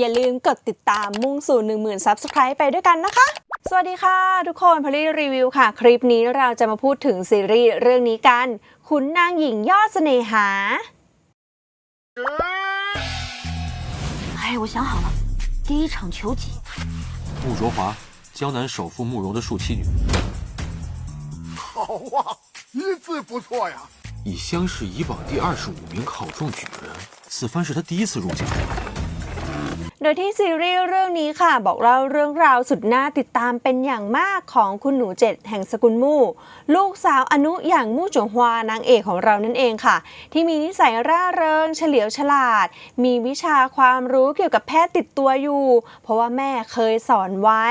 อย่าลืมกดติดตามมุ่งสู่ 10,000 Subscribe ไปด้วยกันนะคะ สวัสดีค่ะทุกคนพอลี่รีวิวค่ะ คลิปนี้เราจะมาพูดถึงซีรีส์เรื่องนี้กัน ขุนนางหญิงยอดเสน่หา 哎，我想好了，第一场求己。穆卓华，江南首富慕容的庶妻女，好啊，一字不错呀。以乡试乙榜第二十五名考中举人，此番是他第一次入京。 โดยที่ซีรีส์เรื่องนี้ค่ะ บอกเล่าเรื่องราวสุดน่าติดตามเป็นอย่างมากของคุณหนูเจ็ดแห่งสกุลมู่ ลูกสาวอนุอย่างมู่จวงฮวานางเอกของเรานั่นเองค่ะ ที่มีนิสัยร่าเริง เฉลียวฉลาด มีวิชาความรู้เกี่ยวกับแพทย์ติดตัวอยู่ เพราะว่าแม่เคยสอนไว้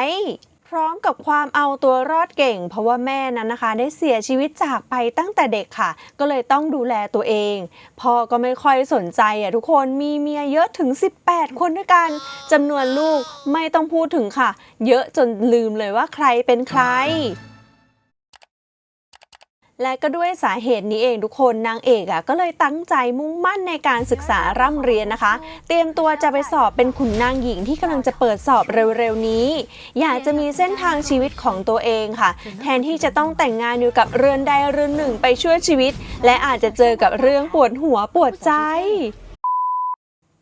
ร้อมกับความเอาตัวรอดเก่ง เพราะว่าแม่นั้นนะคะ ได้เสียชีวิตจากไปตั้งแต่เด็กค่ะ ก็เลยต้องดูแลตัวเองพ่อก็ไม่ค่อยสนใจอะทุกคนมีเมียเยอะถึง 18 คนด้วยกันจำนวนลูกไม่ต้องพูดถึงค่ะ เยอะจนลืมเลยว่าใครเป็นใคร และก็ด้วยสาเหตุนี้เองทุกคนนางเอกอะก็เลยตั้งใจมุ่งมั่นในการศึกษาร่ำเรียนนะคะ เตรียมตัวจะไปสอบเป็นขุนนางหญิงที่กำลังจะเปิดสอบเร็วๆนี้ อยากจะมีเส้นทางชีวิตของตัวเองค่ะ แทนที่จะต้องแต่งงานอยู่กับเรือนใดเรือนหนึ่งไปช่วยชีวิต และอาจจะเจอกับเรื่องปวดหัวปวดใจ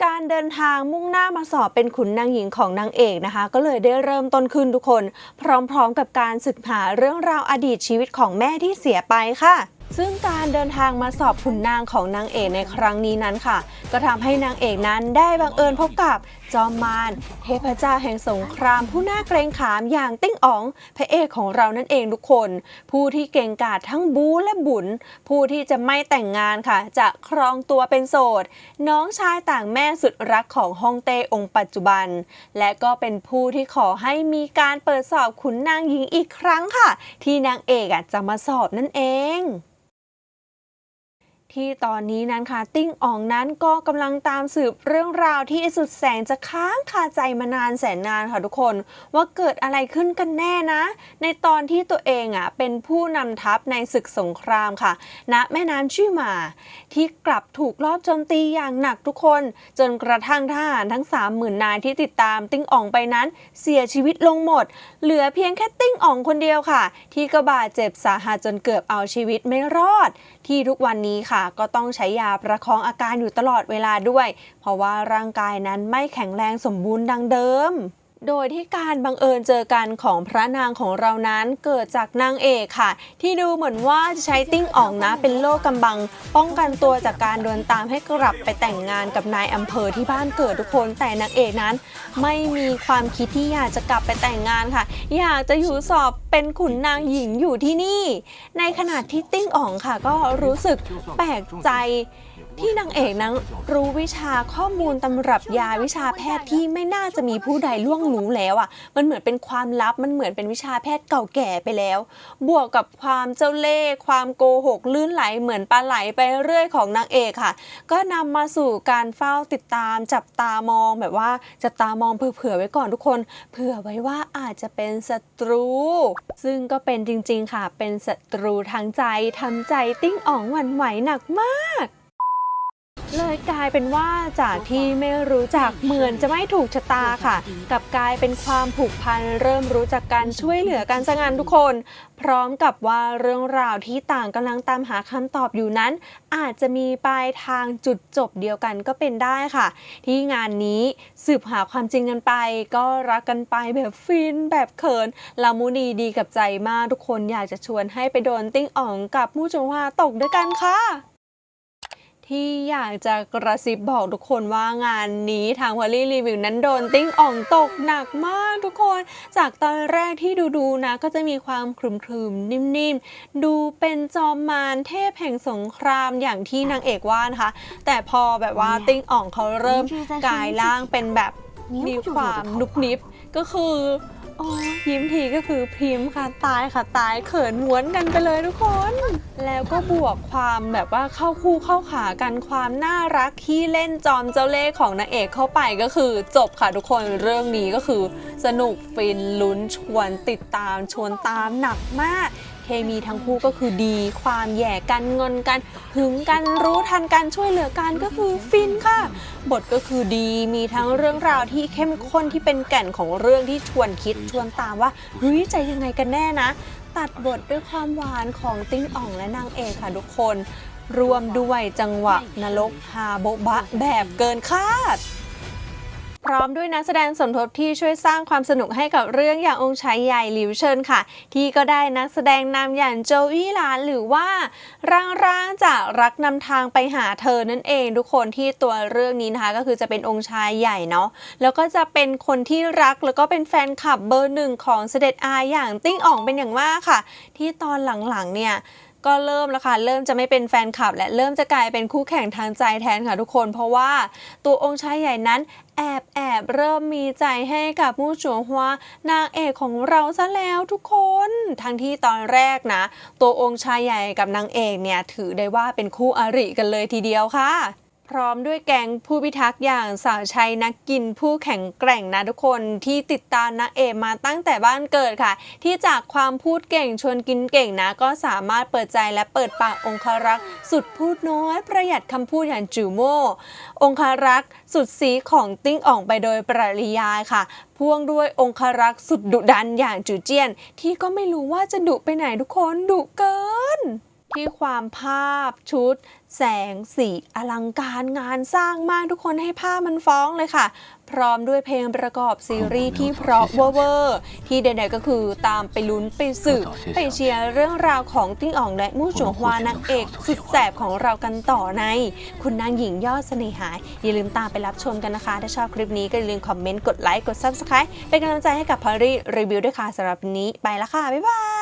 การเดินทางมุ่งหน้ามาสอบเป็นขุนนางหญิงของนางเอกนะคะ ก็เลยได้เริ่มต้นขึ้นทุกคน พร้อมๆกับการศึกหาเรื่องราวอดีตชีวิตของแม่ที่เสียไปค่ะซึ่งการเดินทางมาสอบขุนนางของนางเอกในครั้งนี้นั้นค่ะ ก็ทำให้นางเอกนั้นได้บังเอิญพบกับจอมมารเทพเจ้าแห่งสงคราม ผู้น่าเกรงขามอย่างติ้งอ๋อง พระเอกของเรานั่นเองทุกคน ผู้ที่เก่งกาจทั้งบูและบุญผู้ที่จะไม่แต่งงานค่ะ จะครองตัวเป็นโสด น้องชายต่างแม่สุดรักของฮ่องเต้องค์ปัจจุบัน และก็เป็นผู้ที่ขอให้มีการเปิดสอบขุนนางหญิงอีกครั้งค่ะ ที่นางเอกอะจะมาสอบนั่นเอง ที่ตอนนี้นั้นค่ะ ติ้งอ่องนั้นก็กำลังตามสืบเรื่องราวที่สุดแสนจะค้างคาใจมานานแสนนานค่ะทุกคน ว่าเกิดอะไรขึ้นกันแน่นะ ในตอนที่ตัวเองอะเป็นผู้นำทัพในศึกสงครามค่ะณแม่น้ำชื่อมา ที่กลับถูกลอบโจมตีอย่างหนักทุกคน จนกระทั่งทหารทั้ง30,000นายที่ติดตามติ้งอ่องไปนั้น เสียชีวิตลงหมด เหลือเพียงแค่ติ้งอ่องคนเดียวค่ะ ที่ก็บาดเจ็บสาหัสจนเกือบเอาชีวิตไม่รอด ที่ทุกวันนี้ค่ะก็ต้องใช้ยาประคองอาการอยู่ตลอดเวลาด้วย เพราะว่าร่างกายนั้นไม่แข็งแรงสมบูรณ์ดังเดิม โดยที่การบังเอิญเจอกันของพระนางของเรานั้นเกิดจากนางเอกค่ะ ที่ดูเหมือนว่าจะใช้ติ้งอ่องนะเป็นโล่กำบัง ป้องกันตัวจากการโดนตามให้กลับไปแต่งงานกับนายอำเภอที่บ้านเกิดทุกคนแต่นางเอกนั้น ไม่มีความคิดที่อยากจะกลับไปแต่งงานค่ะ อยากจะอยู่สอบเป็นขุนนางหญิงอยู่ที่นี่ ในขณะที่ติ้งอ่องค่ะ ก็รู้สึกแปลกใจ ที่นางเอกนั้นรู้วิชาข้อมูลตำรับยาวิชาแพทย์ที่ไม่น่าจะมีผู้ใดล่วงรู้แล้วอะ มันเหมือนเป็นความลับมันเหมือนเป็นวิชาแพทย์เก่าแก่ไปแล้ว บวกกับความเจ้าเล่ห์ความโกหกลื่นไหลเหมือนปลาไหลไปเรื่อยของนางเอกค่ะ ก็นำมาสู่การเฝ้าติดตามจับตามองแบบว่าจับตามองเผื่อๆไว้ก่อนทุกคน เผื่อไว้ว่าอาจจะเป็นศัตรู ซึ่งก็เป็นจริงๆค่ะ เป็นศัตรูทางใจทำใจติ้งอ่องหวั่นไหวหนักมาก เลยกลายเป็นว่าจากที่ไม่รู้จักเหมือนจะไม่ถูกชะตาค่ะ กับกลายเป็นความผูกพันเริ่มรู้จักการช่วยเหลือกันสงานทุกคน พร้อมกับว่าเรื่องราวที่ต่างกำลังตามหาคำตอบอยู่นั้น อาจจะมีปลายทางจุดจบเดียวกันก็เป็นได้ค่ะ ที่งานนี้สืบหาความจริงกันไป ก็รักกันไปแบบฟินแบบเขินละมุนีดีกับใจมากทุกคนอยากจะชวนให้ไปโดนติ้งอ่องกับมู่จงฮวาตกด้วยกันค่ะ ที่อยากจะกระซิบบอกทุกคนว่างานนี้ทางวอลลี่รีวิวนั้นโดนติ้งอ่องตกหนักมากทุกคน จากตอนแรกที่ดูดูๆนะ ก็จะมีความครึมๆ นิ่มๆ ดูเป็นจอมมารเทพแห่งสงครามอย่างที่นางเอกว่านะคะ แต่พอแบบว่าติ้งอ่องเขาเริ่มกลายร่างเป็นแบบมีความนุบนิบก็คือ อ๋อยิ้มทีก็คือพริมพ์ค่ะตายค่ะตายเขินม้วนกันไปเลยทุกคน แล้วก็บวกความแบบว่าเข้าคู่เข้าขากันความน่ารักที่เล่นจอมเจ้าเล่ห์ของนางเอกเข้าไปก็คือจบค่ะทุกคนเรื่องนี้ก็คือ สนุกฟินลุ้นชวนติดตามชวนตามหนักมาก มีทั้งคู่ก็คือดี ความแย่กันงอนกันหึงกันรู้ทันกันช่วยเหลือกันก็คือฟินค่ะ บทก็คือดีมีทั้งเรื่องราวที่เข้มข้นที่เป็นแก่นของเรื่องที่ชวนคิดชวนตามว่าเฮ้ยใจยังไงกันแน่นะ ตัดบทด้วยความหวานของติ้งอ่องและนางเอกค่ะทุกคนรวมด้วยจังหวะนรกฮาโบบะแบบเกินคาด ร้อมด้วยนักแสดงสมทบที่ช่วยสร้างความสนุกให้กับเรื่องอย่างองค์ชายใหญ่หลิวเชิญค่ะ ที่ก็ได้นักแสดงนำอย่างโจวี่หลานหรือว่าร่างๆจากรักนำทางไปหาเธอนั่นเอง ทุกคนที่ตัวเรื่องนี้นะคะ ก็คือจะเป็นองค์ชายใหญ่เนาะแล้วก็จะเป็นคนที่รักแล้วก็เป็นแฟนคลับเบอร์หนึ่งของเสด็จอาอย่างติ้งอ่องเป็นอย่างมากค่ะ ที่ตอนหลังๆเนี่ย ก็เริ่มแล้วค่ะ เริ่มจะไม่เป็นแฟนคลับ และเริ่มจะกลายเป็นคู่แข่งทางใจแทนค่ะทุกคน เพราะว่าตัวองค์ชายใหญ่นั้นแอบแอบเริ่มมีใจให้กับมู่จัวฮัวนางเอกของเราซะแล้วทุกคน ทั้งที่ตอนแรกนะ ตัวองค์ชายใหญ่กับนางเอกเนี่ยถือได้ว่าเป็นคู่อริกันเลยทีเดียวค่ะ พร้อมด้วยแก๊งผู้พิทักษ์อย่างสาวชัยนักกินผู้แข็งแกร่งนะทุกคนที่ติดตามนางเอกมาตั้งแต่บ้านเกิดค่ะ ที่จากความพูดเก่งชวนกินเก่งนะ ก็สามารถเปิดใจและเปิดปากองครักษ์สุดพูดน้อย ประหยัดคำพูดอย่างจูโม่องครักษ์สุดสีของติ้งอ่องไปโดยปริยายค่ะพ่วงด้วยองครักษ์สุดดุดันอย่างจูเจียน ที่ก็ไม่รู้ว่าจะดุไปไหนทุกคนดุเกินที่ความภาพชุด แสงสีอลังการงานสร้างมากทุกคนให้ภาพมันฟ้องเลยค่ะ พร้อมด้วยเพลงประกอบซีรีส์ที่เพราะเวอร์เวอร์ที่ใดๆก็คือตามไปลุ้นไปสืบไปเชียร์เรื่องราวของติ้งอ่องและมู่จัวฮวานางเอกสุดแสบของเรากันต่อใน คุณนางหญิงยอดเสน่หาอย่าลืมตามไปรับชมกันนะคะ ถ้าชอบคลิปนี้ก็อย่าลืมคอมเมนต์กดไลค์กด Subscribe เป็นกำลังใจให้กับพอรี่รีวิวด้วยค่ะสำหรับวันนี้ไปละค่ะบ๊ายบาย